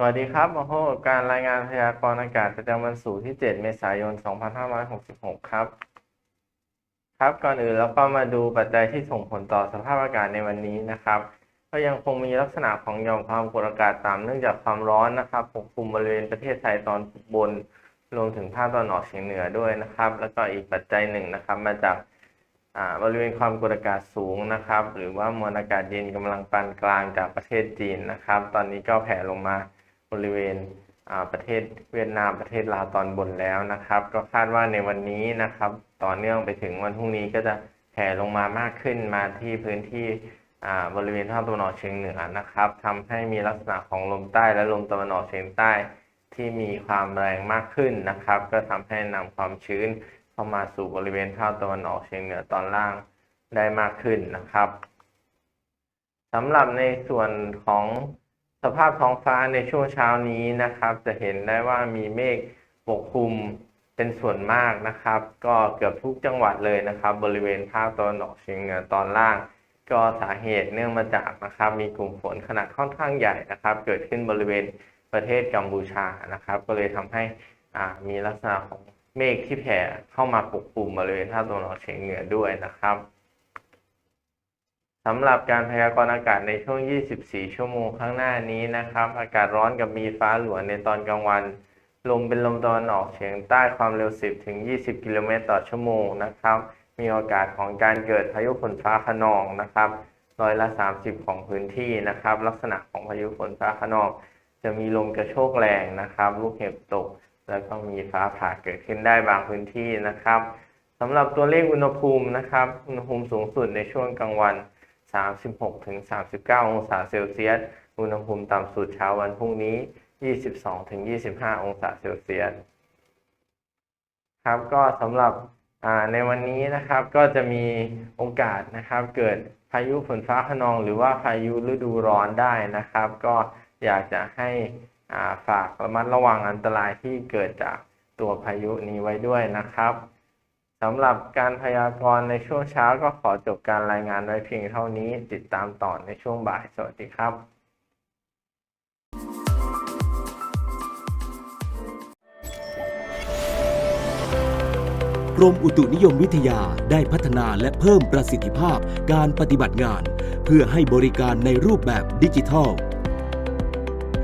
สวัสดีครับมาพบกับการรายงานพยากรณ์อากาศประจำวันศุกร์ที่ 7 เมษายน 2566 ครับ ครับ ก่อนอื่นเราก็มาดูปัจจัยที่ส่งผลต่อสภาพอากาศในวันนี้นะครับ ก็ยังคงมีลักษณะของหย่อมความกดอากาศต่ำเนื่องจากความร้อนนะครับปกคลุมบริเวณประเทศไทยตอนบนรวมถึงภาคตะนออกเฉียงเหนือด้วยนะครับ แล้วก็อีกปัจจัยหนึ่งนะครับ มาจากบริเวณความกดอากาศสูงนะครับ หรือว่ามวลอากาศเย็นกำลังปานกลางจากประเทศจีนนะครับ ตอนนี้ก็แผ่ลงมา บริเวณประเทศเวียดนามประเทศลาวตอนบนแล้วนะครับ ก็คาดว่าในวันนี้นะครับต่อเนื่องไปถึงวันพรุ่งนี้ก็จะแผ่ลงมามากขึ้นมาที่พื้นที่บริเวณภาคตะวันออกเฉียงเหนือนะครับทำให้มีลักษณะของลมใต้และลมตะวันออกเฉียงใต้ที่มีความแรงมากขึ้นนะครับ ก็ทำให้นำความชื้นเข้ามาสู่บริเวณภาคตะวันออกเฉียงเหนือตอนล่างได้มากขึ้นนะครับสำหรับในส่วนของ สภาพท้องฟ้าในช่วงเช้านี้นะครับ จะเห็นได้ว่ามีเมฆปกคลุมเป็นส่วนมากนะครับ ก็เกือบทุกจังหวัดเลยนะครับ บริเวณภาคตะวันออกเฉียงเหนือตอนล่าง ก็สาเหตุเนื่องมาจากนะครับ มีกลุ่มฝนขนาดค่อนข้างใหญ่นะครับ เกิดขึ้นบริเวณประเทศกัมพูชานะครับ ก็เลยทำให้มีลักษณะของเมฆที่แผ่เข้ามาปกคลุมบริเวณภาคตะวันออกเฉียงเหนือด้วยนะครับ สำหรับการพยากรณ์อากาศในช่วง 24 ชั่วโมงข้างหน้านี้นะครับ อากาศร้อนกับมีฟ้าหลวในตอนกลางวัน ลมเป็นลมตะวันออกเฉียงใต้ความเร็ว 10 ถึง 20 กิโลเมตรต่อชั่วโมงนะครับ มีโอกาสของการเกิดพายุฝนฟ้าคะนองนะครับร้อยละ 30 ของพื้นที่นะครับ ลักษณะของพายุฝนฟ้าคะนอง จะมีลมกระโชกแรงนะครับ ลูกเห็บตก แล้วก็มีฟ้าผ่าเกิดขึ้นได้บางพื้นที่นะครับสำหรับตัวเลขอุณหภูมินะครับ อุณหภูมิสูงสุดในช่วงกลางวัน 36ถึง39 องศาเซลเซียส อุณหภูมิต่ำสุดเช้าวันพรุ่งนี้ 22ถึง25 องศาเซลเซียส ครับก็สำหรับในวันนี้นะครับก็จะมีโอกาสนะครับ เกิดพายุฝนฟ้าคะนอง หรือว่าพายุฤดูร้อนได้นะครับ ก็อยากจะให้ฝากระมัดระวังอันตรายที่เกิดจากตัวพายุนี้ไว้ด้วยนะครับ สำหรับการพยากรณ์ในช่วงเช้าก็ขอจบการรายงานไว้เพียงเท่านี้ ติดตามต่อในช่วงบ่าย สวัสดีครับกรมอุตุนิยมวิทยาได้พัฒนาและเพิ่มประสิทธิภาพการปฏิบัติงาน เพื่อให้บริการในรูปแบบดิจิทัล